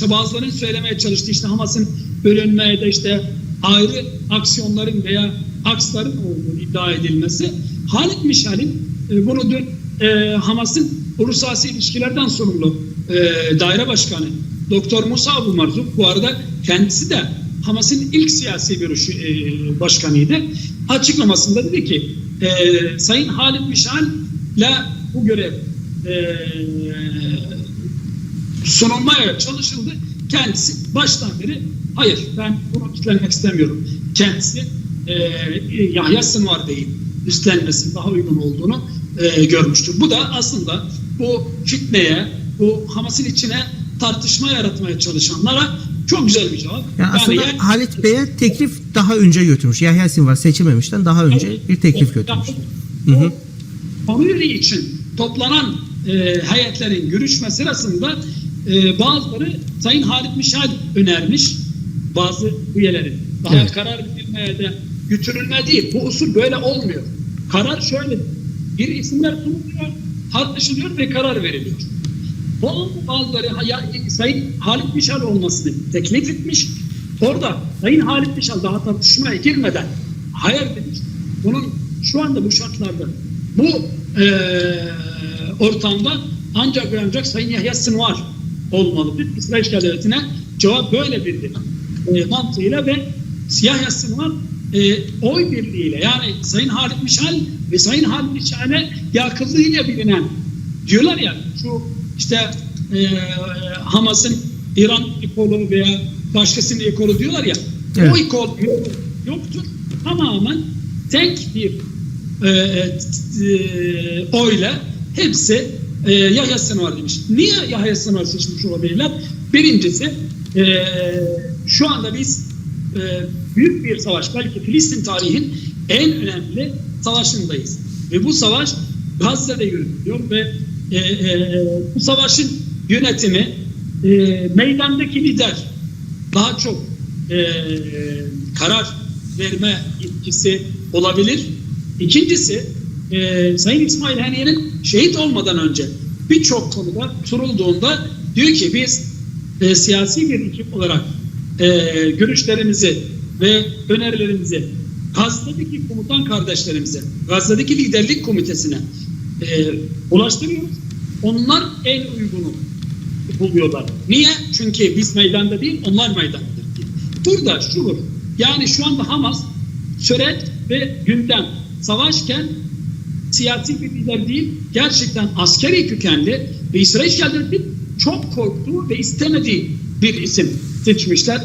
işte bazılarının söylemeye çalıştığı işte Hamas'ın bölünmeye de işte ayrı aksiyonların veya aksların olduğunu iddia edilmesi. Halit Mişal'in e, bunu dün e, Hamas'ın uluslararası ilişkilerden sorumlu e, daire başkanı Doktor Musa Abu Marzuk bu arada kendisi de Hamas'ın ilk siyasi görüşü e, başkanıydı. Açıklamasında dedi ki e, Sayın Halit Mişal'le bu görev e, sunulmaya çalışıldı. Kendisi baştan beri hayır ben bunu üstlenmek istemiyorum. Kendisi e, Yahya Sınvar değil üstlenmesi daha uygun olduğunu e, görmüştür. Bu da aslında bu fitneye, bu Hamas'ın içine tartışma yaratmaya çalışanlara çok güzel bir cevap. Yani aslında yani- Halit Bey'e teklif daha önce götürmüş. Yahya Sinvar seçilmemişten daha önce bir teklif götürmüş. Hı hı. Konuyla için toplanan e, heyetlerin görüşme sırasında e, bazıları Sayın Halit Mişal önermiş bazı üyelerin. Daha Evet. karar verilmeye de götürülme değil. Bu usul böyle olmuyor. Karar şöyle. Bir isimler sunuluyor, tartışılıyor ve karar veriliyor. Bu bazıları ya, Sayın Halit Mişal olmasını teklif etmiş. Orada Sayın Halit Mişal daha tartışmaya girmeden hayır demiş. Bunun şu anda bu şartlarda bu eee, ortamda ancak ve ancak Sayın Yahya Sınvar olmalıdır. İsrail Devleti'ne cevap böyle bir e, mantığıyla ve Yahya Sınvar e, oy birliğiyle yani Sayın Halit Mişal ve Sayın Halit Mişal'e yakınlığıyla bilinen diyorlar ya şu işte e, Hamas'ın İran ekolu veya başkasının ekolu diyorlar ya Evet. o ekol yok- yoktur. Tamamen tek bir e, e, oyla hepsi e, Yahya Senvar demiş. Niye Yahya Senvar seçmiş olabilirler? Birincisi e, şu anda biz e, büyük bir savaş belki Filistin tarihin en önemli savaşındayız. Ve bu savaş Gazze'de yürütülüyor ve e, e, bu savaşın yönetimi e, meydandaki lider daha çok e, karar verme etkisi olabilir. İkincisi e, Sayın İsmail Haniye'nin şehit olmadan önce birçok konuda sorulduğunda diyor ki biz e, siyasi bir ekip olarak e, görüşlerimizi ve önerilerimizi Gazze'deki komutan kardeşlerimize, Gazze'deki liderlik komitesine e, ulaştırıyoruz. Onlar en uygunu buluyorlar. Niye? Çünkü biz meydanda değil, onlar meydandadır. Burada şu. Yani şu anda Hamas süreç ve gündem savaşken siyasi bir lider değil, gerçekten askeri kökenli ve İsrail işgal devleti çok korktuğu ve istemediği bir isim seçmişler.